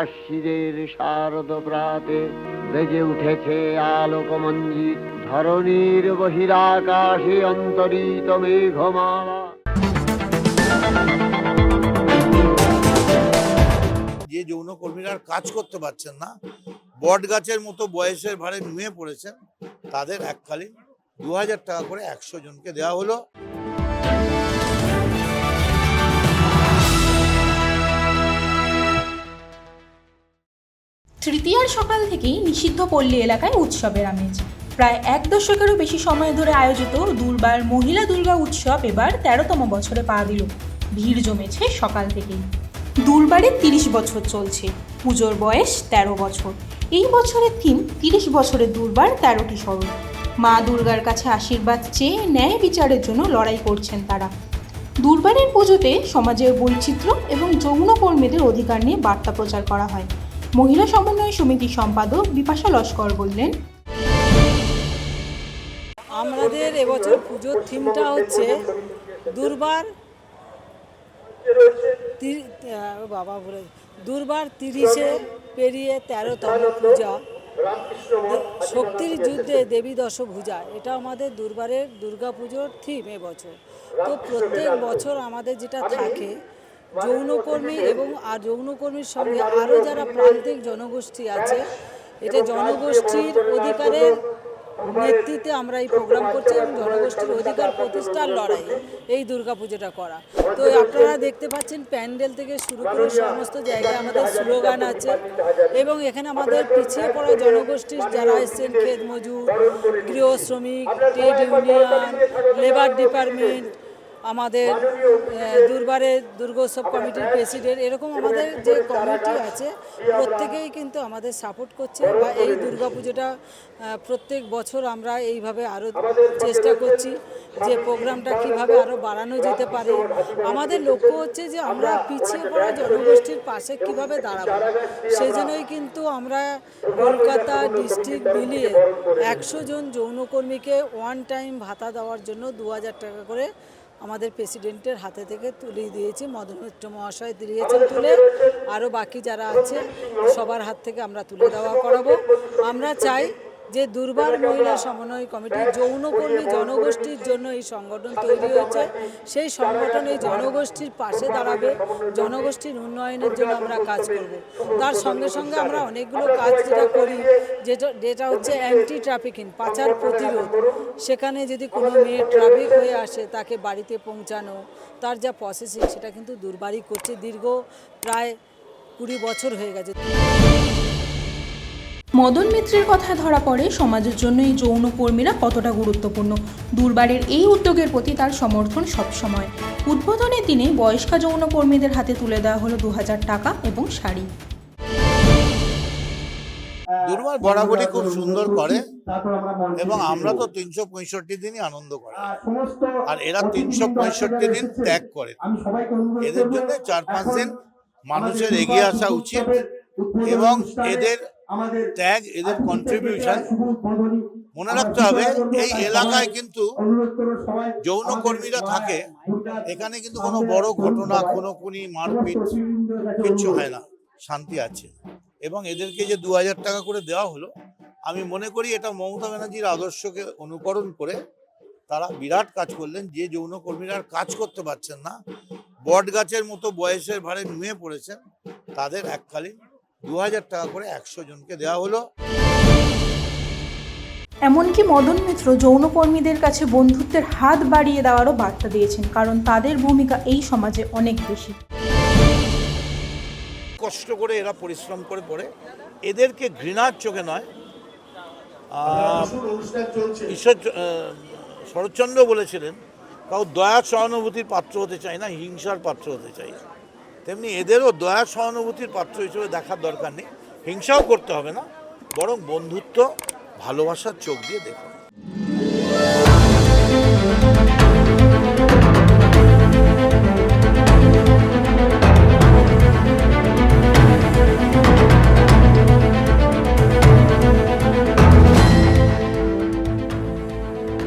আশিদের শারদ প্রাতে বেজে উঠেছে আলোকমঞ্জিত ধরণীর বহিরাকাশে অন্তরিত মেঘমালা। যে যৌনকর্মীরা কাজ করতে পারছেন না, বট গাছের মতো বয়সের ভারে নুয়ে পড়েছেন, তাদের এককালীন দু হাজার টাকা করে একশো জনকে দেওয়া হলো। তৃতীয়ার সকাল থেকেই নিষিদ্ধ পল্লী এলাকায় উৎসবের আমেজ। প্রায় এক দশকেরও বেশি সময় ধরে আয়োজিত দুর্বার মহিলা দুর্গা উৎসব এবার তেরোতম বছরে পা দিল। ভিড় জমেছে সকাল থেকেই। দুর্বারে তিরিশ বছর চলছে। পুজোর বয়স তেরো বছর। এই বছরের থিম তিরিশ বছরের দুর্বার তেরোটি স্বরূপ মা দুর্গার কাছে আশীর্বাদ চেয়ে ন্যায় বিচারের জন্য লড়াই করছেন তারা। দুর্বারের পুজোতে সমাজের বৈচিত্র্য এবং যৌন কর্মীদের অধিকার নিয়ে বার্তা প্রচার করা হয়। মহিলা সমন্বয় সমিতির সম্পাদক বিপাশা লস্কর বললেন, আমাদের এবছর পুজোর থিমটা হচ্ছে দুর্বার বাবা বলে, দুর্বার তিরিশে পেরিয়ে তেরোতম পূজা, শক্তির যুদ্ধে দেবী দশভূজা, এটা আমাদের দুর্বারের দুর্গা পুজোর থিম এবছর। তো প্রত্যেক বছর আমাদের যেটা থাকে যৌনকর্মী এবং আর যৌনকর্মীর সঙ্গে আরও যারা প্রান্তিক জনগোষ্ঠী আছে এটা জনগোষ্ঠীর অধিকারের নেতৃত্বে আমরা এই প্রোগ্রাম করছি এবং জনগোষ্ঠীর অধিকার প্রতিষ্ঠার লড়াই এই দুর্গাপুজোটা করা। তো আপনারা দেখতে পাচ্ছেন প্যান্ডেল থেকে শুরু করে সমস্ত জায়গায় আমাদের স্লোগান আছে এবং এখানে আমাদের পিছিয়ে পড়া জনগোষ্ঠীর যারা এসছেন ক্ষেত মজুর গৃহ শ্রমিক ট্রেড ইউনিয়ন লেবার ডিপার্টমেন্ট আমাদের আহ, দুর্বারের দুর্গোৎসব কমিটির প্রেসিডেন্ট এরকম আমাদের যে কমিটি আছে প্রত্যেকেই কিন্তু আমাদের সাপোর্ট করছে বা এই দুর্গাপুজোটা প্রত্যেক বছর আমরা এইভাবে আরও চেষ্টা করছি যে প্রোগ্রামটা কীভাবে আরও বাড়ানো যেতে পারে। আমাদের লক্ষ্য হচ্ছে যে আমরা পিছিয়ে পড়া জনগোষ্ঠীর পাশে কীভাবে দাঁড়াবো। সেই জন্যই কিন্তু আমরা কলকাতা ডিস্ট্রিক্ট মিলিয়ে একশো জন যৌনকর্মীকে ওয়ান টাইম ভাতা দেওয়ার জন্য দু হাজার টাকা করে আমাদের প্রেসিডেন্টের হাতে থেকে তুলে দিয়েছি মদন মিত্র মহাশয় দিয়েছেন তুলে। আরও বাকি যারা আছে সবার হাত থেকে আমরা তুলে দেওয়া করাবো। আমরা চাই যে দুর্বার মহিলা সমন্বয় কমিটি যৌনকর্মী জনগোষ্ঠীর জন্য এই সংগঠন তৈরি হয়েছে, সেই সংগঠন এই জনগোষ্ঠীর পাশে দাঁড়াবে, জনগোষ্ঠীর উন্নয়নের জন্য আমরা কাজ করব। তার সঙ্গে সঙ্গে আমরা অনেকগুলো কাজ যেটা করি, যেটা যেটা হচ্ছে অ্যান্টি ট্রাফিকিং পাচার প্রতিরোধ। সেখানে যদি কোনো মেয়ে ট্রাফিক হয়ে আসে, তাকে বাড়িতে পৌঁছানো, তার যা প্রসেসিং সেটা কিন্তু দুর্বারই করছে। দীর্ঘ প্রায় কুড়ি বছর হয়ে গেছে। মদন মিত্রের কথা ধরা পড়ে, সমাজের জন্য এই যৌন কর্মীরা কতটা গুরুত্বপূর্ণ? দুর্বারের এই উদ্যোগের প্রতি তার সমর্থন সবসময়। উদ্বোধনের দিনে বয়স্কা যৌন কর্মীদের হাতে তুলে দেওয়া হলো দু হাজার টাকা এবং শাড়ি। দুর্বার বরাবরই খুব সুন্দর করে এবং আমরা তো তিনশো পঁয়ষট্টি দিনই আনন্দ করি। আর এরা তিনশো পঁয়ষট্টি দিন ত্যাগ করে। এদের জন্য চার পাঁচ দিন মানুষের এগিয়ে আসা উচিত এবং এদের ত্যাগ এদের কন্ট্রিবিউশন মনে রাখতে হবে এই এলাকায় কিন্তু যৌন কর্মীরা থাকে। এখানে কিন্তু কোনো বড় ঘটনা কোনো কুনি মারপিট কিচ্ছু হয় না শান্তি আছে। এবং এদেরকে যে দু হাজার টাকা করে দেওয়া হলো আমি মনে করি এটা মমতা ব্যানার্জির আদর্শকে অনুকরণ করে তারা বিরাট কাজ করলেন। যে যৌন কর্মীরা আর কাজ করতে পারছেন না বট গাছের মতো বয়সের ভারে নুয়ে পড়েছেন তাদের এককালীন দু হাজার টাকা করে একশো জনকে দেওয়া হলো। এমনকি মদন মিত্র যৌনকর্মীদের কাছে বন্ধুত্বের হাত বাড়িয়ে দেওয়ারও বার্তা দিয়েছেন কারণ তাদের ভূমিকা এই সমাজে অনেক বেশি। কষ্ট করে এরা পরিশ্রম করে পড়ে। এদেরকে ঘৃণার চোখে নয়। ঈশ্বর শরৎচন্দ্র বলেছিলেন কাউ দয়া সহানুভূতির পাত্র হতে চাই না হিংসার পাত্র হতে চাই। তেমনি এদেরও দয়া সহানুভূতির পাত্র হিসেবে দেখার দরকার নেই। হিংসাও করতে হবে না, বরং বন্ধুত্ব, ভালোবাসার চোখ দিয়ে দেখুন।